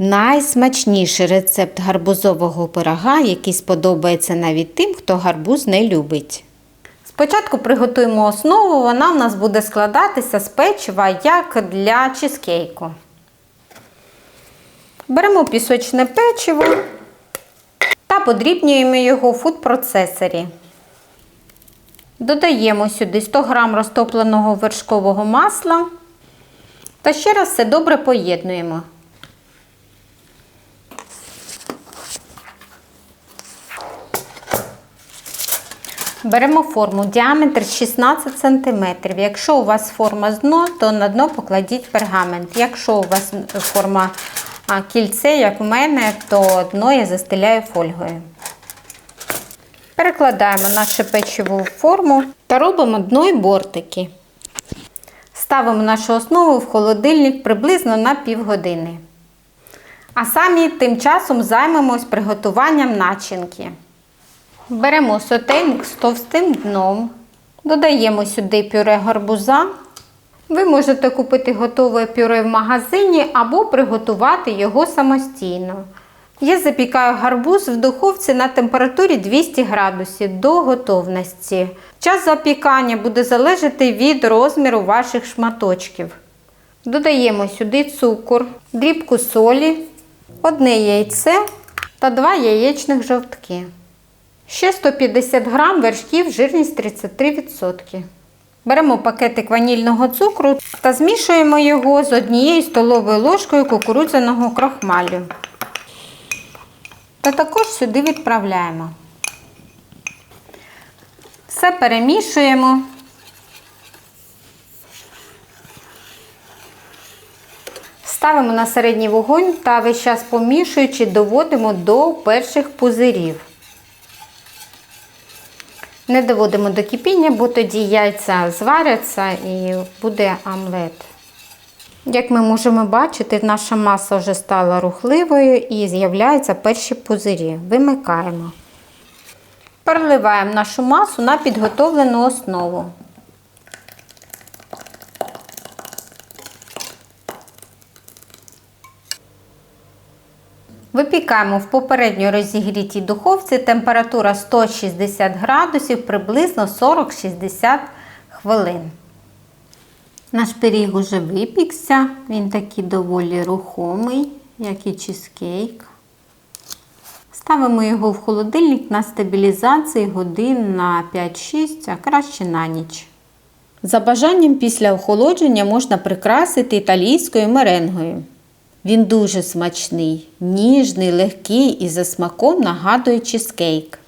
Найсмачніший рецепт гарбузового пирога, який сподобається навіть тим, хто гарбуз не любить. Спочатку приготуємо основу, вона в нас буде складатися з печива, як для чизкейку. Беремо пісочне печиво та подрібнюємо його в фуд-процесорі. Додаємо сюди 100 г розтопленого вершкового масла та ще раз все добре поєднуємо. Беремо форму діаметр 16 см. Якщо у вас форма з дно, то на дно покладіть пергамент. Якщо у вас форма кільце, як у мене, то дно я застеляю фольгою. Перекладаємо наше печиво в форму та робимо дно і бортики. Ставимо нашу основу в холодильник приблизно на півгодини. А самі тим часом займемось приготуванням начинки. Беремо сотейник з товстим дном, додаємо сюди пюре гарбуза. Ви можете купити готове пюре в магазині або приготувати його самостійно. Я запікаю гарбуз в духовці на температурі 200 градусів до готовності. Час запікання буде залежати від розміру ваших шматочків. Додаємо сюди цукор, дрібку солі, одне яйце та два яєчних жовтки. Ще 150 г вершків, жирність 33%. Беремо пакетик ванільного цукру та змішуємо його з однією столовою ложкою кукурудзяного крохмалю. Та також сюди відправляємо. Все перемішуємо. Ставимо на середній вогонь та весь час помішуючи, доводимо до перших пузирів. Не доводимо до кипіння, бо тоді яйця зваряться і буде омлет. Як ми можемо бачити, наша маса вже стала рухливою і з'являються перші пузирі. Вимикаємо. Переливаємо нашу масу на підготовлену основу. Випікаємо в попередньо розігрітій духовці температура 160 градусів приблизно 40-60 хвилин. Наш пиріг уже випікся, він такий доволі рухомий, як і чизкейк. Ставимо його в холодильник на стабілізації годин на 5-6, а краще на ніч. За бажанням після охолодження можна прикрасити італійською меренгою. Він дуже смачний, ніжний, легкий і за смаком нагадує чизкейк.